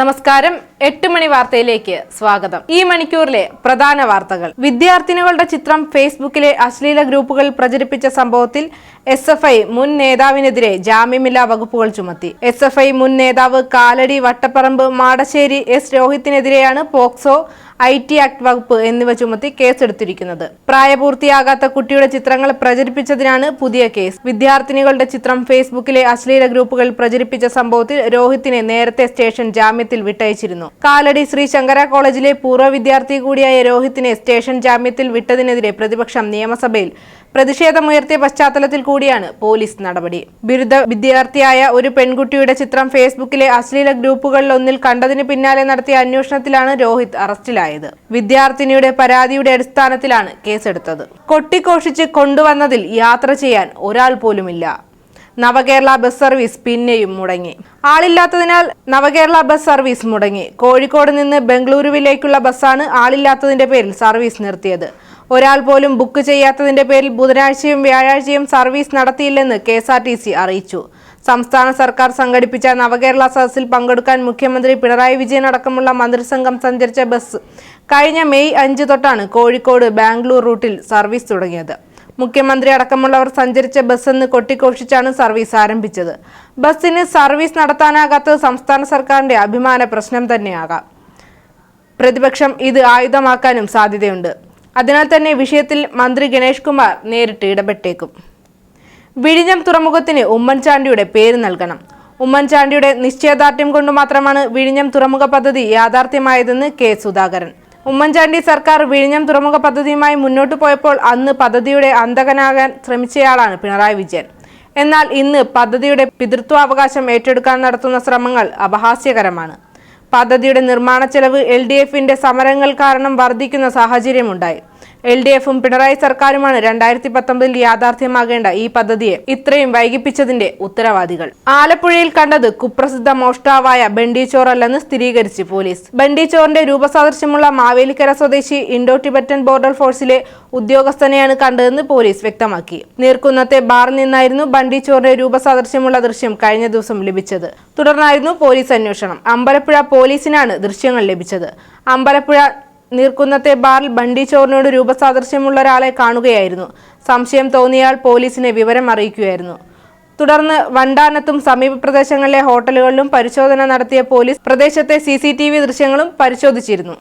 നമസ്കാരം. എട്ട് മണി വാർത്തയിലേക്ക് സ്വാഗതം. ഈ മണിക്കൂറിലെ പ്രധാന വാർത്തകൾ. വിദ്യാർത്ഥിനികളുടെ ചിത്രം ഫേസ്ബുക്കിലെ അശ്ലീല ഗ്രൂപ്പുകളിൽ പ്രചരിപ്പിച്ച സംഭവത്തിൽ എസ് എഫ് ഐ മുൻ നേതാവിനെതിരെ ജാമ്യമില്ലാ വകുപ്പുകൾ ചുമത്തി. എസ് എഫ് ഐ മുൻ നേതാവ് കാലടി വട്ടപ്പറമ്പ് മാടശ്ശേരി എസ് രോഹിത്തിനെതിരെയാണ് പോക്സോ ഐ ടി ആക്ട് വകുപ്പ് എന്നിവ ചുമത്തി കേസെടുത്തിരിക്കുന്നത്. പ്രായപൂർത്തിയാകാത്ത കുട്ടിയുടെ ചിത്രങ്ങൾ പ്രചരിപ്പിച്ചതിനാണ് പുതിയ കേസ്. വിദ്യാർത്ഥിനികളുടെ ചിത്രം ഫേസ്ബുക്കിലെ അശ്ലീല ഗ്രൂപ്പുകൾ പ്രചരിപ്പിച്ച സംഭവത്തിൽ രോഹിത്തിനെ നേരത്തെ സ്റ്റേഷൻ ജാമ്യത്തിൽ വിട്ടയച്ചിരുന്നു. കാലടി ശ്രീ ശങ്കര കോളേജിലെ പൂർവ വിദ്യാർത്ഥി കൂടിയായ രോഹിത്തിനെ സ്റ്റേഷൻ ജാമ്യത്തിൽ വിട്ടതിനെതിരെ പ്രതിപക്ഷം നിയമസഭയിൽ പ്രതിഷേധമുയർത്തിയ പശ്ചാത്തലത്തിൽ കൂടിയാണ് പോലീസ് നടപടി. ബിരുദ വിദ്യാർത്ഥിയായ ഒരു പെൺകുട്ടിയുടെ ചിത്രം ഫേസ്ബുക്കിലെ അശ്ലീല ഗ്രൂപ്പുകളിൽ ഒന്നിൽ കണ്ടതിന് പിന്നാലെ നടത്തിയ അന്വേഷണത്തിലാണ് രോഹിത് അറസ്റ്റിലായത്. വിദ്യാർത്ഥിനിയുടെ പരാതിയുടെ അടിസ്ഥാനത്തിലാണ് കേസെടുത്തത്. കൊട്ടിഘോഷിച്ച് കൊണ്ടുവന്നതിൽ യാത്ര ചെയ്യാൻ ഒരാൾ പോലുമില്ല. നവകേരള ബസ് സർവീസ് പിന്നെയും മുടങ്ങി. ആളില്ലാത്തതിനാൽ നവകേരള ബസ് സർവീസ് മുടങ്ങി. കോഴിക്കോട് നിന്ന് ബംഗളൂരുവിലേക്കുള്ള ബസ്സാണ് ആളില്ലാത്തതിന്റെ പേരിൽ സർവീസ് നിർത്തിയത്. ഒരാൾ പോലും ബുക്ക് ചെയ്യാത്തതിന്റെ പേരിൽ ബുധനാഴ്ചയും വ്യാഴാഴ്ചയും സർവീസ് നടത്തിയില്ലെന്ന് കെ അറിയിച്ചു. സംസ്ഥാന സർക്കാർ സംഘടിപ്പിച്ച നവകേരള സദസ്സിൽ പങ്കെടുക്കാൻ മുഖ്യമന്ത്രി പിണറായി വിജയൻ അടക്കമുള്ള മന്ത്രിസംഘം സഞ്ചരിച്ച ബസ് കഴിഞ്ഞ മെയ് അഞ്ച് തൊട്ടാണ് കോഴിക്കോട് ബാംഗ്ലൂർ റൂട്ടിൽ സർവീസ് തുടങ്ങിയത്. മുഖ്യമന്ത്രി അടക്കമുള്ളവർ സഞ്ചരിച്ച ബസ് എന്ന് കൊട്ടിഘോഷിച്ചാണ് സർവീസ് ആരംഭിച്ചത്. ബസ്സിന് സർവീസ് നടത്താനാകാത്തത് സംസ്ഥാന സർക്കാരിന്റെ അഭിമാന പ്രശ്നം തന്നെയാകാം. പ്രതിപക്ഷം ഇത് ആയുധമാക്കാനും സാധ്യതയുണ്ട്. അതിനാൽ തന്നെ വിഷയത്തിൽ മന്ത്രി ഗണേഷ് കുമാർ നേരിട്ട് ഇടപെട്ടേക്കും. വിഴിഞ്ഞം തുറമുഖത്തിന് ഉമ്മൻചാണ്ടിയുടെ പേര് നൽകണം. ഉമ്മൻചാണ്ടിയുടെ നിശ്ചയദാർഢ്യം കൊണ്ട് മാത്രമാണ് വിഴിഞ്ഞം തുറമുഖ പദ്ധതി യാഥാർത്ഥ്യമായതെന്ന് കെ സുധാകരൻ. ഉമ്മൻചാണ്ടി സർക്കാർ വിഴിഞ്ഞം തുറമുഖ പദ്ധതിയുമായി മുന്നോട്ടു പോയപ്പോൾ അന്ന് പദ്ധതിയുടെ അന്തകനാകാൻ ശ്രമിച്ചയാളാണ് പിണറായി വിജയൻ. എന്നാൽ ഇന്ന് പദ്ധതിയുടെ പിതൃത്വാവകാശം ഏറ്റെടുക്കാൻ നടത്തുന്ന ശ്രമങ്ങൾ അപഹാസ്യകരമാണ്. പദ്ധതിയുടെ നിർമ്മാണ ചെലവ് എൽ ഡി എഫിന്റെ സമരങ്ങൾ കാരണം വർദ്ധിക്കുന്ന സാഹചര്യമുണ്ടായി എൽ ഡി എഫും പിണറായി സർക്കാരുമാണ് രണ്ടായിരത്തി പത്തൊമ്പതിൽ യാഥാർത്ഥ്യമാകേണ്ട ഈ പദ്ധതിയെ ഇത്രയും വൈകിപ്പിച്ചതിന്റെ ഉത്തരവാദികൾ. ആലപ്പുഴയിൽ കണ്ടത് കുപ്രസിദ്ധ മോഷ്ടാവായ ബണ്ടിച്ചോറല്ലെന്ന് സ്ഥിരീകരിച്ച് പോലീസ്. ബണ്ടിച്ചോറിന്റെ രൂപസാദൃശ്യമുള്ള മാവേലിക്കര സ്വദേശി ഇൻഡോ ടിബറ്റൻ ബോർഡർ ഫോഴ്സിലെ ഉദ്യോഗസ്ഥനെയാണ് കണ്ടതെന്ന് പോലീസ് വ്യക്തമാക്കി. നീർക്കുന്നത്തെ ബാറിൽ നിന്നായിരുന്നു ബണ്ടിച്ചോറിന്റെ രൂപസാദൃശ്യമുള്ള ദൃശ്യം കഴിഞ്ഞ ദിവസം ലഭിച്ചത്. തുടർന്നായിരുന്നു പോലീസ് അന്വേഷണം. അമ്പലപ്പുഴ പോലീസിനാണ് ദൃശ്യങ്ങൾ ലഭിച്ചത്. അമ്പലപ്പുഴ നീർക്കുന്നത്തെ ബാറിൽ ബണ്ടി ചോറിനോട് രൂപസാദൃശ്യമുള്ള ഒരാളെ കാണുകയായിരുന്നു. സംശയം തോന്നിയാൽ പോലീസിനെ വിവരം അറിയിക്കുകയായിരുന്നു. തുടർന്ന് വണ്ടാനത്തും സമീപ പ്രദേശങ്ങളിലെ ഹോട്ടലുകളിലും പരിശോധന നടത്തിയ പോലീസ് പ്രദേശത്തെ സി സി ടി വി ദൃശ്യങ്ങളും പരിശോധിച്ചിരുന്നു.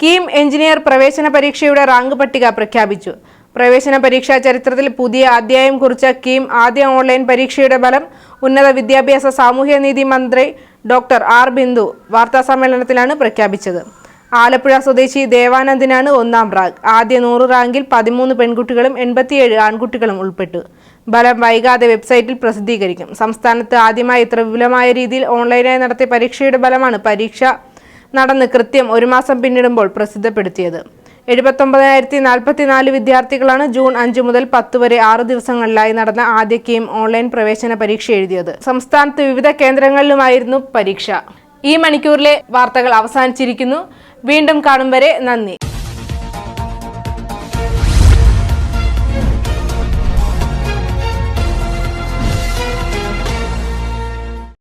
കീം എഞ്ചിനീയർ പ്രവേശന പരീക്ഷയുടെ റാങ്ക് പട്ടിക പ്രഖ്യാപിച്ചു. പ്രവേശന പരീക്ഷാ ചരിത്രത്തിൽ പുതിയ അധ്യായം കുറിച്ച കീം ആദ്യ ഓൺലൈൻ പരീക്ഷയുടെ ഫലം ഉന്നത വിദ്യാഭ്യാസ സാമൂഹ്യനീതി മന്ത്രി ഡോക്ടർ ആർ ബിന്ദു വാർത്താസമ്മേളനത്തിലാണ് പ്രഖ്യാപിച്ചത്. ആലപ്പുഴ സ്വദേശി ദേവാനന്ദിനാണ് ഒന്നാം റാങ്ക്. ആദ്യ നൂറ് റാങ്കിൽ പതിമൂന്ന് പെൺകുട്ടികളും എൺപത്തിയേഴ് ആൺകുട്ടികളും ഉൾപ്പെട്ടു. ഫലം വൈകാതെ വെബ്സൈറ്റിൽ പ്രസിദ്ധീകരിക്കും. സംസ്ഥാനത്ത് ആദ്യമായി ഇത്ര വിപുലമായ രീതിയിൽ ഓൺലൈനായി നടത്തിയ പരീക്ഷയുടെ ഫലമാണ് പരീക്ഷ നടന്ന് കൃത്യം ഒരു മാസം പിന്നിടുമ്പോൾ പ്രസിദ്ധപ്പെടുത്തിയത്. എഴുപത്തൊമ്പതിനായിരത്തി നാൽപ്പത്തിനാല് വിദ്യാർത്ഥികളാണ് ജൂൺ അഞ്ച് മുതൽ പത്ത് വരെ ആറ് ദിവസങ്ങളിലായി നടന്ന ആദ്യ കീം ഓൺലൈൻ പ്രവേശന പരീക്ഷ എഴുതിയത്. സംസ്ഥാനത്ത് വിവിധ കേന്ദ്രങ്ങളിലുമായിരുന്നു പരീക്ഷ. ഈ മണിക്കൂറിലെ വാർത്തകൾ അവസാനിച്ചിരിക്കുന്നു. വീണ്ടും കാണും വരെ നന്ദി.